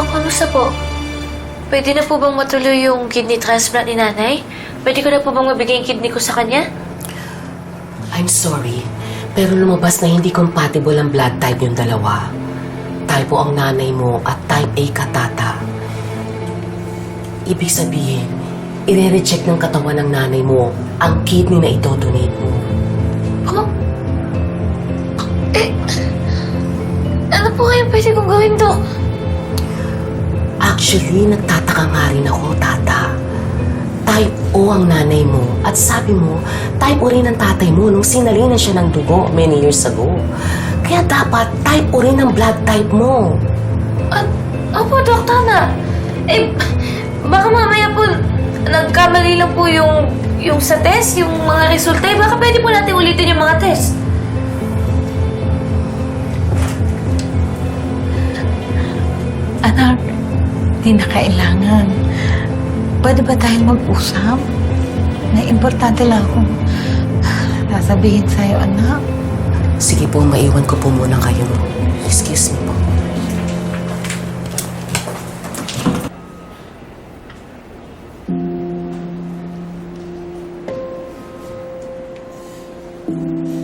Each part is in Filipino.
Dok, kamusta po? Pwede na po bang matuloy yung kidney transplant ni nanay? Pwede ko na po bang mabigay yung kidney ko sa kanya? I'm sorry, pero lumabas na hindi compatible ang blood type yung dalawa. Type O ang nanay mo at type A ka tata. Ibig sabihin, ire-reject ng katawan ng nanay mo ang kidney na ito-donate mo. Oh? Eh, ano po kaya pwede kong gawin, Dok? Actually, nagtataka nga rin ako, tata. Type O ang nanay mo at sabi mo, type O rin ang tatay mo nung sinalinan siya ng dugo many years ago. Kaya dapat type O rin ang blood type mo. Ah, opo, Dok, tama. Eh, baka mamaya po, nagkamali lang po yung, yung sa test, yung mga resulta. Eh, baka pwede po natin ulitin yung mga test. Anak, di na kailangan. Pwede ba tayo mag-usap? Na importante lang akong sasabihin sa'yo, anak. Sige po, maiwan ko po muna kayo. Excuse me po. Like,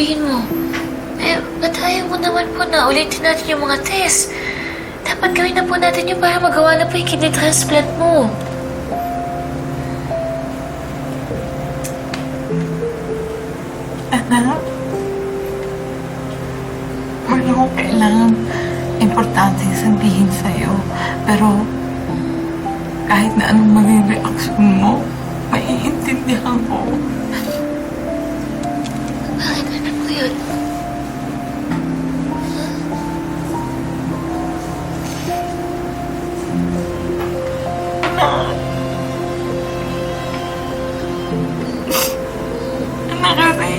sasabihin mo? Eh, ba't ayaw mo naman po na ulitin natin yung mga test? Dapat gawin na po natin yung para magawa na po yung kidney transplant mo. Anak, wala akong kailangan importante sabihin sa'yo. Pero kahit na anong maging reaksyon mo, maiintindihan ko. Anak kasi,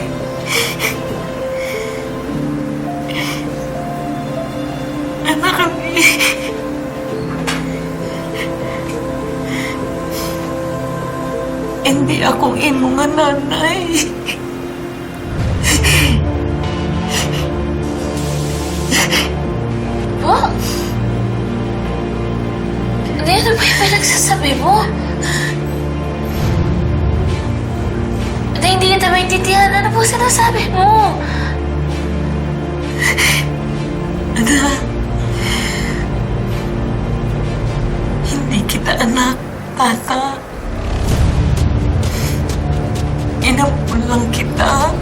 anak kasi, hindi ako imo nga nanay. Mo? Na hindi kita maintindihan. Ano po sinasabi mo? Anak, hindi kita anak, tata. Inapon lang kita.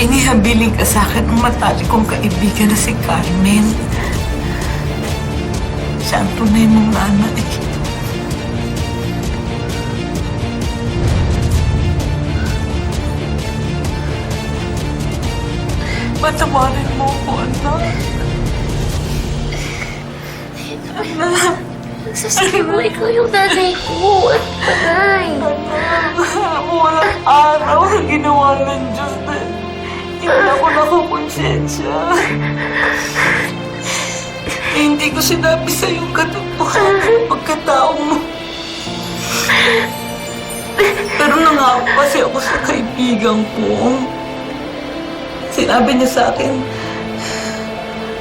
Inihabiling ka sa akin ang matali kong kaibigan na si Carmen. Siya ang tunay mong nanay. Patawarin mo ko, anak. Anak. Nagsasabi mo, ikaw yung nanay ko. At panay. Walang araw na ginawa ng Diyos na hindi ako nakakonsensya. Eh, hindi ko sinabi sa yung katotohanan pagkatao mo. Pero nangako kasi ako sa kaibigan ko. Sinabi niya sa akin,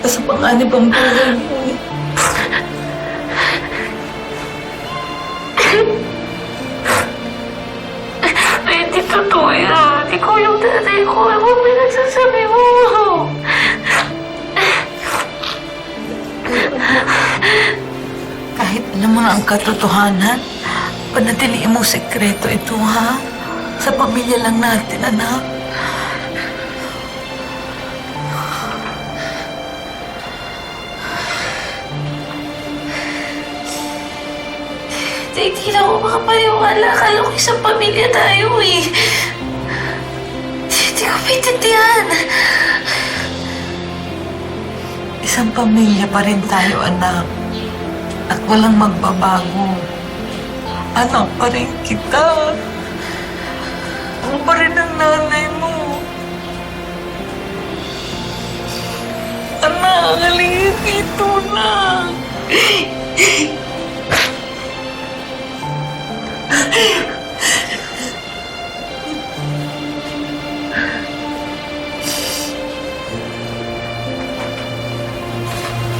nasa panganib ang buhay mo. eh. Ay, hindi totoo yan. Ikaw yung nanay ko. Ba yung nagsasabi mo? Kahit alam mo na ang katotohanan, panatiliin mo sekreto ito, ha? Sa pamilya lang natin, anak. Hindi, hindi na ako makapaniwala. Akala ko isang pamilya tayo eh. Hindi ko maintindihan. Isang pamilya pa rin tayo, anak at walang magbabago. Anak pa rin kita. Ako pa rin ang nanay mo. Anak, halingin dito na.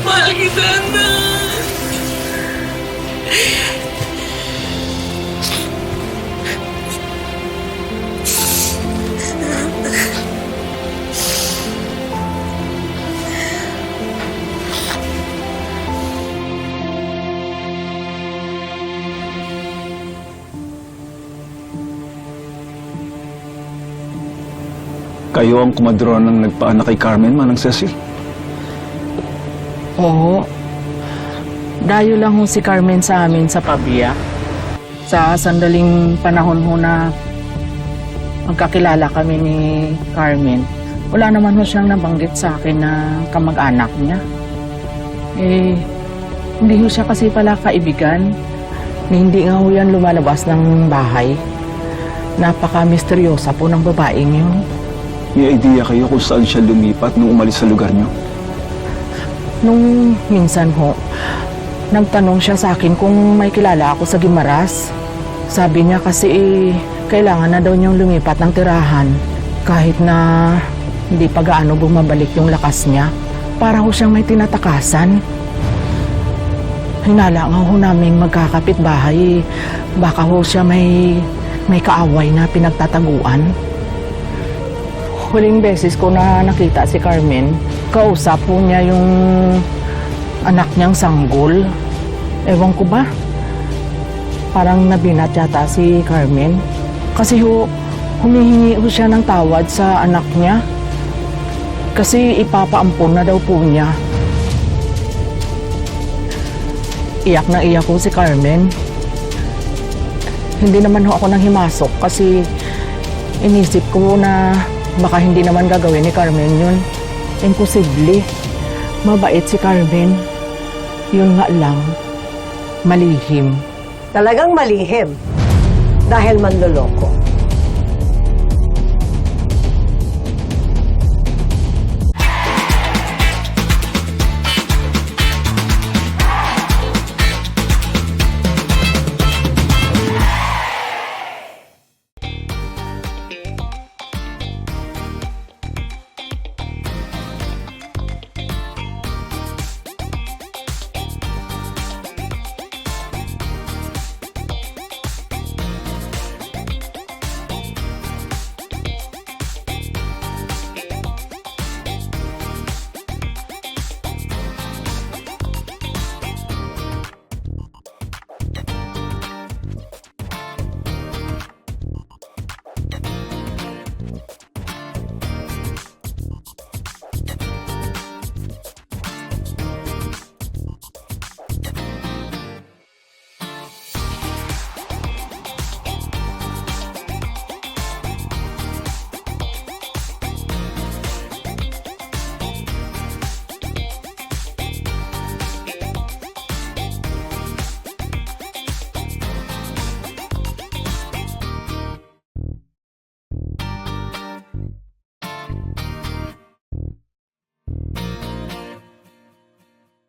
Mahal kita, anak. Kayo ang kumadron ng nagpaanak kay Carmen, Manang Cecil. Oo. Dayo lang ho si Carmen sa amin sa pabia. Sa sandaling panahon ho na magkakilala kami ni Carmen, wala naman ho siyang nabanggit sa akin na kamag-anak niya. Eh, hindi ho siya kasi pala kaibigan. Ni hindi nga ho yan lumalabas ng bahay. Napaka-misteryosa po ng babaeng yun. May idea kayo kung saan siya lumipat nung umalis sa lugar niyo? Nung minsan ho, nagtanong siya sa akin kung may kilala ako sa Gimaras. Sabi niya kasi eh, kailangan na daw niyang lumipat ng tirahan kahit na hindi pa gaano bumabalik yung lakas niya. Para ho siyang may tinatakasan. Hinala nga ho namin magkakapit bahay. Baka ho siya may, may kaaway na pinagtataguan. Huling beses ko na nakita si Carmen, kausap po niya yung anak niyang sanggol. Ewan ko ba? Parang nabinat yata si Carmen. Kasi ho, humihingi ho siya ng tawad sa anak niya. Kasi ipapaampon na daw po niya. Iyak na iyak ko si Carmen. Hindi naman ho ako nang himasok kasi inisip ko na baka hindi naman gagawin ni Carmen yun. Imposible. Mabait si Carmen. Yun nga lang, malihim. Talagang malihim dahil manloloko.